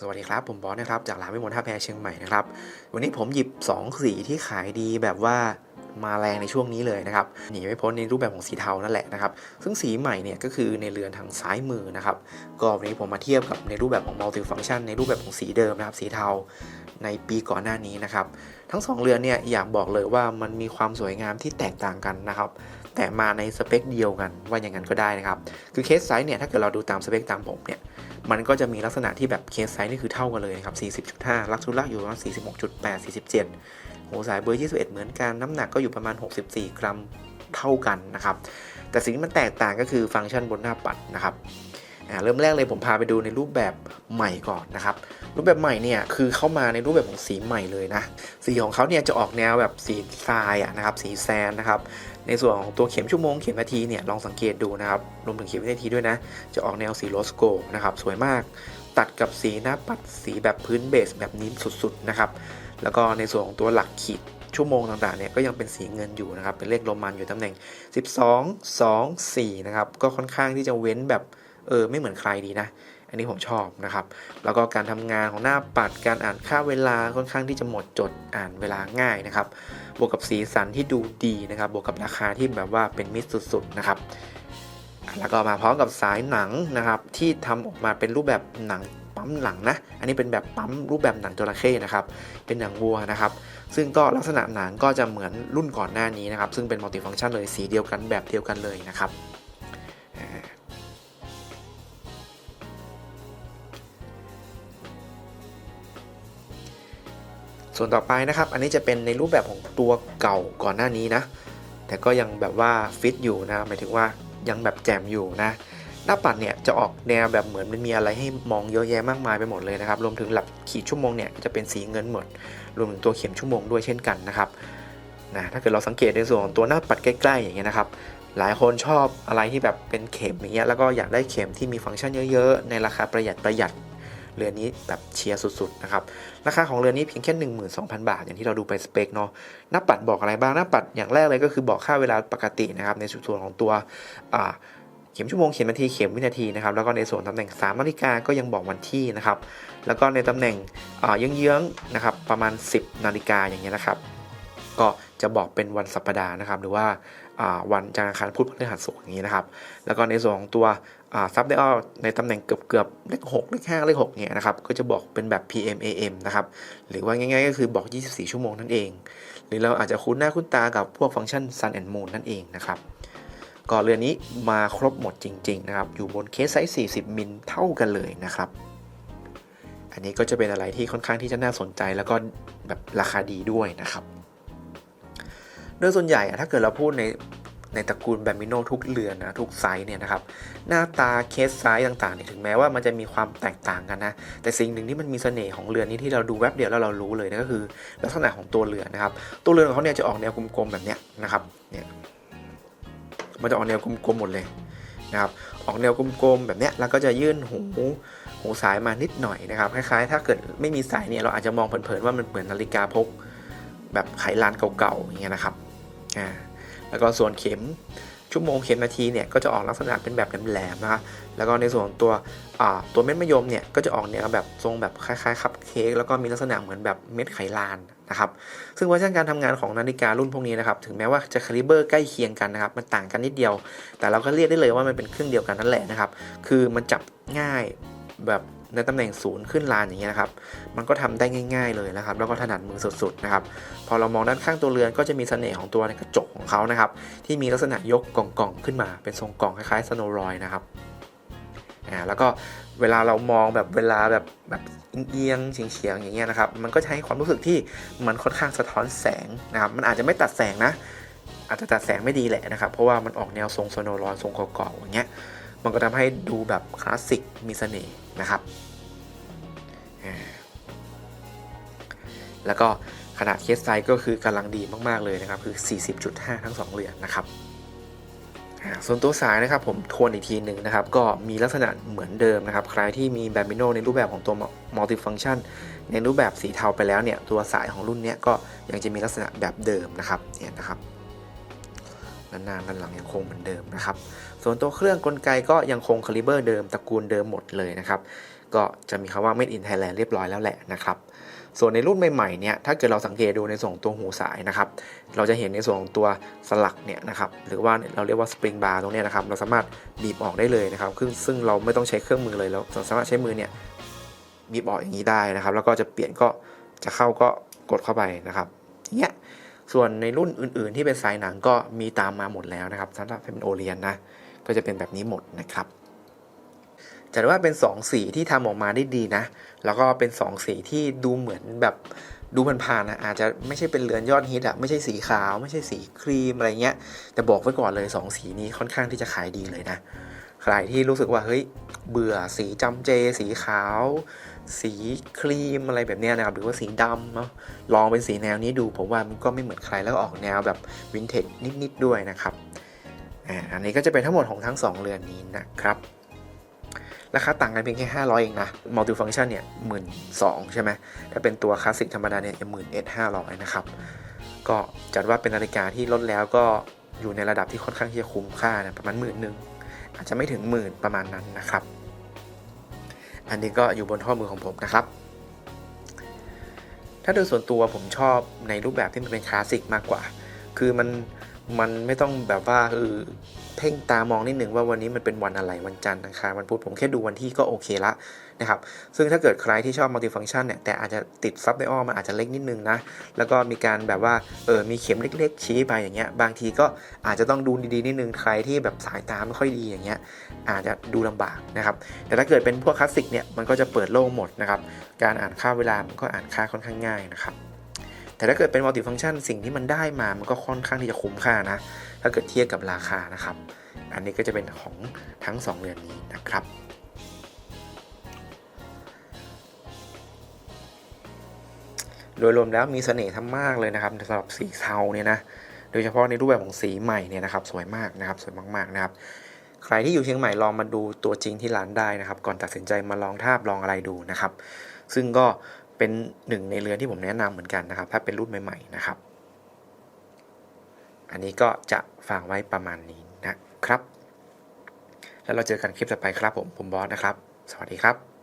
สวัสดีครับ ผมบอสนะครับ จากร้านวิมลท่าแพเชียงใหม่นะครับ วันนี้ผมหยิบ 2 สีที่ขายดีแบบว่ามาแรงในช่วงนี้เลยนะครับ หนีไม่พ้นในรูปแบบของสีเทานั่นแหละนะครับ ซึ่งสีใหม่เนี่ยก็คือในเรือนทางซ้ายมือนะครับ ก็วันนี้ผมมาเทียบกับในรูปแบบของ multi function ในรูปแบบของสีเดิมนะครับสีเทาในปีก่อนหน้านี้นะครับ ทั้งสองเรือนเนี่ยอยากบอกเลยว่ามันมีความสวยงามที่แตกต่างกันนะครับ แต่มาในสเปคเดียวกันว่าอย่างนั้นก็ได้นะครับ คือเคสไซส์เนี่ยถ้าเกิดเราดูตามสเปคตามผมเนี่ย มันก็จะมีลักษณะที่แบบเคสไซส์นี่คือเท่ากันเลยครับ 40.5 ลักซูลักอยู่ประมาณ 46.8 47 หัวสายเบอร์ 21 เหมือนกัน น้ำหนักก็อยู่ประมาณ 64 กรัมเท่ากันนะครับ แต่สิ่งที่มันแตกต่างก็คือฟังก์ชันบนหน้าปัดนะครับ เริ่มแรกเลยผมพาไปดูในรูปแบบใหม่ก่อนนะครับ รูปแบบใหม่เนี่ยคือเข้ามาในรูปแบบของสีใหม่เลยนะ สีของเขาเนี่ยจะออกแนวแบบสีทรายนะครับ สีแซนนะครับ ในส่วนของตัวเข็มชั่วโมงเข็มนาทีเนี่ยลองสังเกตดูนะครับ รวมถึงเข็มวินาทีด้วยนะ จะออกแนวสีโรสโกนะครับ สวยมาก ตัดกับสีหน้าปัดสีแบบพื้นเบสแบบนี้สุดๆนะครับ แล้วก็ในส่วนของตัวหลักขีดชั่วโมงต่างๆเนี่ยก็ยังเป็นสีเงินอยู่นะครับ เป็นเลขโรมันอยู่ตำแหน่ง 12 2 4 นะครับ ก็ค่อนข้างที่จะเว้นแบบ เออไม่เหมือนใครดีนะ อันนี้ผมชอบนะครับ แล้วก็การทำงานของหน้าปัดการอ่านค่าเวลาค่อนข้างที่จะหมดจดอ่านเวลาง่ายนะครับ บวกกับสีสันที่ดูดีนะครับ บวกกับราคาที่แบบว่าเป็นมิตรสุดๆนะครับแล้วก็มาพร้อมกับสายหนังนะครับ ที่ทำออกมาเป็นรูปแบบหนังปั๊มหลังนะ อันนี้เป็นแบบปั๊มรูปแบบหนังจระเข้นะครับ เป็นหนังวัวนะครับ ซึ่งก็ลักษณะหนังก็จะเหมือนรุ่นก่อนหน้านี้นะครับ ซึ่งเป็นมัลติฟังก์ชันเลยสีเดียวกันแบบเดียวกันเลยนะครับ ส่วนต่อไปนะครับ อันนี้จะเป็นในรูปแบบของตัวเก่าก่อนหน้านี้นะ แต่ก็ยังแบบว่าฟิตอยู่นะหมายถึงว่ายังแบบแจ่มอยู่นะ หน้าปัดเนี่ยจะออกแนวแบบเหมือนมันมีอะไรให้มองเยอะแยะมากมายไปหมดเลยนะครับ รวมถึงหลักขีดชั่วโมงเนี่ยจะเป็นสีเงินหมด รวมถึงตัวเข็มชั่วโมงด้วยเช่นกันนะครับนะถ้าเกิดเราสังเกตในส่วนของตัวหน้าปัดใกล้ๆอย่างเงี้ยนะครับ หลายคนชอบอะไรที่แบบเป็นเข็มอย่างเงี้ยแล้วก็อยากได้เข็มที่มีฟังก์ชันเยอะๆ ในราคาประหยัดประหยัด เรือนนี้แบบเชียร์สุดๆนะครับราคาของเรือนนี้เพียงแค่ 12,000 บาท อย่างที่เราดูไปสเปคเนาะหน้าปัดบอกอะไรบ้างหน้าปัดอย่างแรกเลยก็คือบอกค่าเวลาปกตินะครับในส่วนของตัวเข็มชั่วโมงเข็มนาทีเข็มวินาทีนะครับแล้วก็ในส่วนตำแหน่ง3นาฬิกาก็ยังบอกวันที่นะครับแล้วก็ในตำแหน่งเยื้องๆนะครับประมาณ 10 นาฬิกาอย่างเงี้ยนะครับก็จะบอกเป็นวันสัปดาห์นะครับหรือว่า วันจันทร์อังคารพุธพฤหัสศุกร์อย่างนี้นะครับ แล้วก็ในส่วนของตัวซับไดออลในตำแหน่งเกือบเกือบเลข6เลข5เลข6เนี่ยนะครับ ก็จะบอกเป็นแบบ PM AM นะครับ หรือว่าง่ายๆ ก็คือบอก 24 ชั่วโมงนั่นเอง หรือเราอาจจะคุ้นหน้าคุ้นตากับพวกฟังก์ชัน Sun and Moon นั่นเองนะครับก็เรือนนี้มาครบหมดจริง ๆ นะครับ อยู่บนเคสไซส์ 40 มิลเท่ากันเลยนะครับ อันนี้ก็จะเป็นอะไรที่ค่อนข้างที่จะน่าสนใจแล้วก็แบบราคาดีด้วยนะครับ ดยส่วนใหญ่ถ้าเกิดเราพูดในในตระกูลแบมิโนทุกเรือนนะทุกไซส์เนี่ยนะครับหน้าตาเคสไซส์ต่างๆเนี่ยถึงแม้ว่ามันจะมีความแตกต่างกันนะ แต่สิ่งหนึ่งที่มันมีเสน่ห์ของเรือนนี้ที่เราดูแวบเดียวแล้วเรารู้เลยนะก็คือ ลักษณะของตัวเรือนนะครับ ตัวเรือนของเขาเนี่ยจะออกแนวกลมๆแบบเนี้ยนะครับเนี่ยมันจะออกแนวกลมๆหมดเลยนะครับออกแนวกลมๆแบบเนี้ยแล้วก็จะยื่นหูหูสายมานิดหน่อยนะครับคล้ายๆ ถ้าเกิดไม่มีสายเนี่ยเราอาจจะมองเผินๆว่ามันเหมือนนาฬิกาพก แบบไขลานเก่าๆอย่างเงี้ยนะครับ อ่าแล้วก็ส่วนเข็มชั่วโมงเข็มนาทีเนี่ยก็จะออกลักษณะเป็นแบบแหลมๆนะครับแล้วก็ในส่วนตัวตัวเม็ดมะยมเนี่ยก็จะออกแนวแบบทรงแบบคล้ายๆคัพเค้กแล้วก็มีลักษณะเหมือนแบบเม็ดไขลานนะครับซึ่งเวอร์ชันการทำงานของนาฬิการุ่นพวกนี้นะครับถึงแม้ว่าจะคาลิเบอร์ใกล้เคียงกันนะครับมันต่างกันนิดเดียว แต่เราก็เรียกได้เลยว่ามันเป็นเครื่องเดียวกันนั่นแหละนะครับคือมันจับง่ายแบบ ในตำแหน่งศูนย์ขึ้นลานอย่างเงี้ยนะครับ มันก็ทำได้ง่าย ๆเลยนะครับ แล้วก็ถนัดมือสุดๆนะครับ พอเรามองด้านข้างตัวเรือนก็จะมีเสน่ห์ของตัวในกระจกของเขานะครับ ที่มีลักษณะยกกล่องๆขึ้นมา เป็นทรงกล่องคล้ายๆสโนว์รอยนะครับอ่าแล้วก็เวลาเรามองแบบเวลาแบบแบบเอียงเฉียงๆอย่างเงี้ยนะครับ มันก็จะให้ความรู้สึกที่มันค่อนข้างสะท้อนแสงนะครับ มันอาจจะไม่ตัดแสงนะ อาจจะตัดแสงไม่ดีแหละนะครับ เพราะว่ามันออกแนวทรงสโนว์รอยทรงเก่าๆอย่างเงี้ย มันก็ทำให้ดูแบบคลาสสิกมีเสน่ห์นะครับ แล้วก็ขนาดเคสไซส์ก็คือกำลังดีมาก ๆ เลยนะครับ คือ 40.5 ทั้ง 2 เหรียญนะครับ ส่วนตัวสายนะครับผมทวนอีกทีหนึ่งนะครับ ก็มีลักษณะเหมือนเดิมนะครับ ใครที่มีแบมิโนในรูปแบบของตัว multifunction ในรูปแบบสีเทาไปแล้วเนี่ย ตัวสายของรุ่นนี้ก็ยังจะมีลักษณะแบบเดิมนะครับ เนี่ยนะครับด้านหน้าด้านหลังยังคงเหมือนเดิมนะครับ ส่วนตัวเครื่องกลไกก็ยังคงคาลิเบอร์เดิมตระกูลเดิมหมดเลยนะครับ ก็จะมีคำว่า made in Thailand เรียบร้อยแล้วแหละนะครับ ส่วนในรุ่นใหม่ๆเนี่ยถ้าเกิดเราสังเกตดูในส่วนของตัวหูสายนะครับ เราจะเห็นในส่วนของตัวสลักเนี่ยนะครับหรือว่าเราเรียกว่าสปริงบาร์ตรงเนี้ยนะครับเราสามารถบีบออกได้เลยนะครับซึ่งซึ่งเราไม่ต้องใช้เครื่องมือเลยแล้วสามารถใช้มือเนี่ยบีบออกอย่างนี้ได้นะครับ แล้วก็จะเปลี่ยนก็จะเข้าก็กดเข้าไปนะครับอย่างเงี้ยส่วนในรุ่นอื่นๆ ที่เป็นสายหนังก็มีตามมาหมดแล้วนะครับสำหรับเป็นโอเลียนนะก็จะเป็นแบบนี้หมดนะครับ จะได้ว่าเป็น 2 สีที่ทำออกมาได้ดีนะ แล้วก็เป็น 2 สีที่ดูเหมือนแบบดูผ่านๆนะอาจจะไม่ใช่เป็นเรือนยอดฮิตอะไม่ใช่สีขาวไม่ใช่สีครีมอะไรเงี้ยแต่บอกไว้ก่อนเลย 2 สีนี้ค่อนข้างที่จะขายดีเลยนะ ใครที่รู้สึกว่าเฮ้ยเบื่อสีจำเจ สีขาว สีครีมอะไรแบบเนี้ยนะครับหรือว่าสีดำเนาะลองเป็นสีแนวนี้ดูผมว่ามันก็ไม่เหมือนใครแล้วออกแนวแบบวินเทจนิดๆด้วยนะครับอ่าอันนี้ก็จะเป็นทั้งหมดของทั้ง 2 เรือนนี้นะครับ ราคาต่างกันเพียงแค่ 500 เองนะมัลติฟังชันเนี่ยหมื่นสองใช่ไหมถ้าเป็นตัวคลาสสิกธรรมดาเนี่ยจะหมื่นเอ็ดห้าร้อยนะครับ ก็จัดว่าเป็นนาฬิกาที่ลดแล้วก็อยู่ในระดับที่ค่อนข้างที่จะคุ้มค่านะประมาณหมื่นหนึ่งอาจจะไม่ถึงหมื่นประมาณนั้นนะครับ อันนี้ก็อยู่บนข้อมือของผมนะครับถ้าโดยส่วนตัวผมชอบในรูปแบบที่มันเป็นคลาสสิกมากกว่า คือมันมันไม่ต้องแบบว่าเออ พ่งตามองนิดหนึ่งว่าวันนี้มันเป็นวันอะไรวันจันทร์อังคารวันพุธผมแค่ดูวันที่ก็โอเคละนะครับ ซึ่งถ้าเกิดใครที่ชอบมัลติฟัง c t ชันเนี่ยแต่อาจจะติดซับไดออมันอาจจะเล็กนิดนึงนะ แล้วก็มีการแบบว่าเออมีเข็มเล็ก ๆ ชี้ไปอย่างเงี้ยบางทีก็อาจจะต้องดูดีๆนิดนึงใครที่แบบสายตาไม่ค่อยดีอย่างเงี้ยอาจจะดูลำบากนะครับแต่ถ้าเกิดเป็นพวกคลาสสิกเนี่ยมันก็จะเปิดโล่งหมดนะครับการอ่านค่าเวลามันก็อ่านค่าค่อนข้างง่ายนะครับ แต่ถ้าเกิดเป็นมัลติฟัง c t ชันสิ่งที่มันได้มามันก็ค่อนข้างที่จะคุ้มค่านะ ถ้าเกิดเทียบกับราคานะครับ อันนี้ก็จะเป็นของทั้ง 2 เรือนนี้นะครับโดยรวมแล้วมีเสน่ห์ทั้งมากเลยนะครับสำหรับสีเทาเนี่ยนะโดยเฉพาะในรูปแบบของสีใหม่เนี่ยนะครับสวยมากนะครับสวยมากๆนะครับ ใครที่อยู่เชียงใหม่ลองมาดูตัวจริงที่ร้านได้นะครับ ก่อนตัดสินใจมาลองทาบลองอะไรดูนะครับ ซึ่งก็ เป็นหนึ่งในเรือนที่ผมแนะนำเหมือนกันนะครับ ถ้าเป็นรุ่นใหม่ๆนะครับ อันนี้ก็จะฝากไว้ประมาณนี้นะครับ แล้วเราเจอกันคลิปต่อไปครับผมผมบอสนะครับ สวัสดีครับ